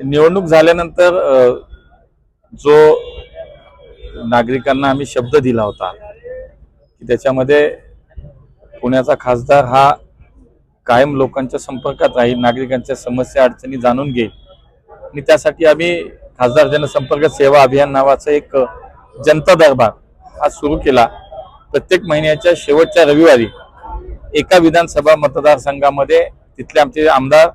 निवडणूक झाल्यानंतर जो नागरिकांना आम्ही शब्द दिला होता की त्याच्यामध्ये पुण्याचा खासदार हा कायम लोकांच्या संपर्कात राहील नागरिकांच्या समस्या अडचणी जाणून घेईल. आणि त्यासाठी आम्ही खासदार जनसंपर्क सेवा अभियान नावाचं एक जनता दरबार हा सुरू केला. प्रत्येक महिन्याच्या शेवटच्या रविवारी एका विधानसभा मतदारसंघामध्ये तिथले आमचे आमदार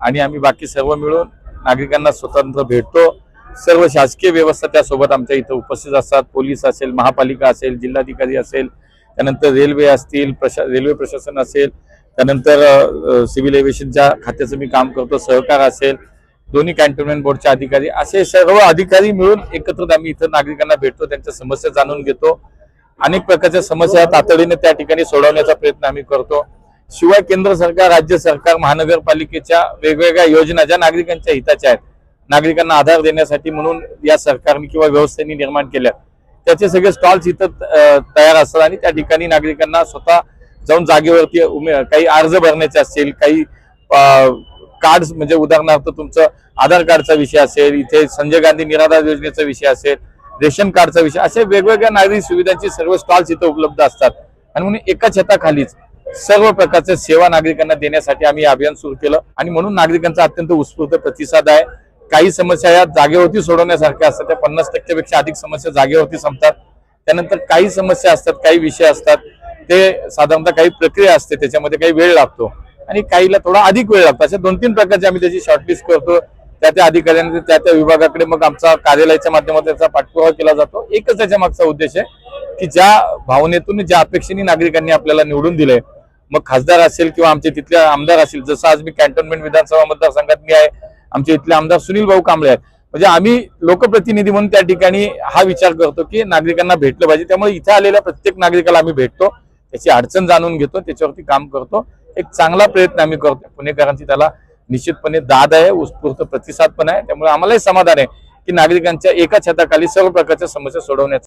आणि आम्ही बाकी सर्व मिळून नागरिकांना स्वतंत्र भेटतो. सर्व शासकीय व्यवस्था त्यासोबत आमच्या इथं उपस्थित असतात. पोलीस असेल महापालिका असेल जिल्हाधिकारी असेल त्यानंतर रेल्वे असतील प्रशा रेल्वे प्रशासन असेल त्यानंतर सिव्हिल एव्हिएशनच्या खात्याचं मी काम करतो सहकार असेल दोन्ही कॅन्टोन्मेंट बोर्डचे अधिकारी असे सर्व अधिकारी मिळून एकत्रित आम्ही इथं नागरिकांना भेटतो त्यांच्या समस्या जाणून घेतो. अनेक प्रकारच्या समस्या तातडीने त्या ठिकाणी सोडवण्याचा प्रयत्न आम्ही करतो. शिवाय केंद्र सरकार राज्य सरकार महानगरपालिकेच्या वेगवेगळ्या योजना ज्या नागरिकांच्या हिताच्या आहेत नागरिकांना आधार देण्यासाठी म्हणून या सरकारने किंवा व्यवस्थेने निर्माण केल्या. त्याचे सगळे स्टॉल्स इथं तयार असतात आणि त्या ठिकाणी नागरिकांना स्वतः जाऊन जागेवरती उमे काही अर्ज भरण्याचे असतील काही कार्ड म्हणजे उदाहरणार्थ तुमचं आधार कार्डचा विषय असेल इथे संजय गांधी निराधार योजनेचा विषय असेल रेशन कार्डचा विषय असे वेगवेगळ्या नागरिक सुविधांची सर्व स्टॉल्स इथं उपलब्ध असतात. आणि म्हणून एका छताखालीच सर्व प्रकारच्या सेवा नागरिकांना देण्यासाठी आम्ही अभियान सुरू केलं. आणि म्हणून नागरिकांचा अत्यंत उत्स्फूर्त प्रतिसाद आहे. काही समस्या या जागेवरती सोडवण्यासारख्या असतात. त्या पन्नास टक्क्यापेक्षा अधिक समस्या जागेवरती संपतात. त्यानंतर काही समस्या असतात काही विषय असतात. ते साधारणतः काही प्रक्रिया असते. त्याच्यामध्ये काही वेळ लागतो. आणि काहीला थोडा अधिक वेळ लागतो. अशा दोन तीन प्रकारचे आम्ही त्याची शॉर्टलिस्ट करतो. त्या त्या अधिकाऱ्यांनी त्या त्या विभागाकडे मग आमचा कार्यालयाच्या माध्यमातून त्याचा पाठपुरावा केला जातो. एकच त्याच्या मागचा उद्देश आहे की ज्या भावनेतून ज्या अपेक्षेने नागरिकांनी आपल्याला निवडून दिलंय मग खासदार असेल किंवा आमचे तिथले आमदार असतील जसं आज मी कॅन्टोन्मेंट विधानसभा मतदारसंघात मी आहे आमचे इथले आमदार सुनील भाऊ कांबळे आहेत. म्हणजे आम्ही लोकप्रतिनिधी म्हणून त्या ठिकाणी हा विचार करतो की नागरिकांना भेटलं पाहिजे. त्यामुळे इथे आलेल्या प्रत्येक नागरिकाला आम्ही भेटतो त्याची अडचण जाणून घेतो त्याच्यावरती काम करतो. एक चांगला प्रयत्न आम्ही करतो. पुणेकरांची त्याला निश्चितपणे दाद आहे उत्स्फूर्त प्रतिसाद पण आहे. त्यामुळे आम्हालाही समाधान आहे की नागरिकांच्या एका छताखाली सर्व प्रकारच्या समस्या सोडवण्याचा